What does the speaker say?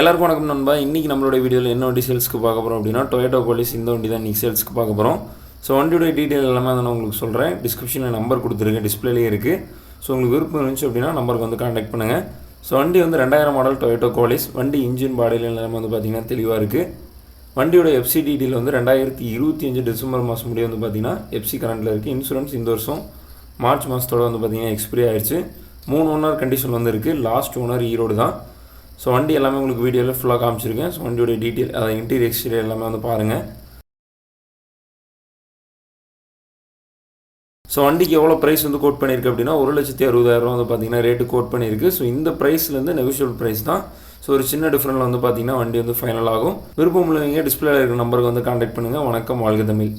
எல்லாருக்கும் வணக்கம் நண்பா. இன்றைக்கி நம்மளுடைய வீடியோவில் என்ன வண்டி சேல்ஸ்க்கு பார்க்க போகிறோம் அப்படின்னா டொயேட்டோ போலீஸ் இந்த வண்டி தான் இன்றைக்கி சேல்ஸ்க்கு பார்க்க போகிறோம் ஸோ வண்டியோட டீட்டெயில் எல்லாமே நான் உங்களுக்கு சொல்கிறேன் டிஸ்கிரிப்ஷனில் நம்பர் கொடுத்துருக்கேன். டிஸ்பிளேலேயே இருக்குது ஸோ உங்களுக்கு விருப்பம் இருந்துச்சு அப்படின்னா நம்பருக்கு வந்து காண்டாக்ட் பண்ணுங்கள் ஸோ வண்டி வந்து ரெண்டாயிரம் மாடல் டொயேட்டோ கோலிஸ் வண்டி இன்ஜின் பாடியில் எல்லாமே வந்து பார்த்திங்கன்னா தெளிவாக இருக்குது வண்டியோட எஃப்சி டீட்டெயில் வந்து ரெண்டாயிரத்தி இருபத்தி அஞ்சு டிசம்பர் மாதம் முடிய வந்து பார்த்திங்கன்னா எஃப்சி கரண்ட்டில் இருக்குது இன்சூரன்ஸ் இந்த வருஷம் மார்ச் மாதத்தோட வந்து பார்த்திங்கன்னா எக்ஸ்பிரி ஆயிடுச்சு மூணு ஓனர் கண்டிஷன் வந்து இருக்குது லாஸ்ட் ஓனர் ஈரோடு தான். ஸோ வண்டி எல்லாமே உங்களுக்கு வீடியோவில் ஃபுல்லாக காமிச்சிருக்கேன். ஸோ வண்டியோட டீட்டெயில் அதை இன்டீரியர் எக்ஸ்டீரியர் எல்லாமே வந்து பாருங்கள் ஸோ வண்டிக்கு எவ்வளோ ப்ரைஸ் வந்து கோட் பண்ணியிருக்கு அப்படின்னா ஒரு லட்சத்தி அறுபதாயிரம் வந்து பார்த்தீங்கன்னா ரேட்டு கோட் பண்ணியிருக்கு ஸோ இந்த ப்ரைஸ்லேருந்து நெகோஷியபிள் ப்ரைஸ் தான். ஸோ ஒரு சின்ன டிஃப்ரெண்டில் வந்து பார்த்தீங்கன்னா வண்டி வந்து ஃபைனல் ஆகும். விருப்பம் உள்ளவங்க டிஸ்பிளேல இருக்கிற நம்பருக்கு வந்து காண்டாக்ட் பண்ணுங்கள் வணக்கம் வாழ்க தமிழ்.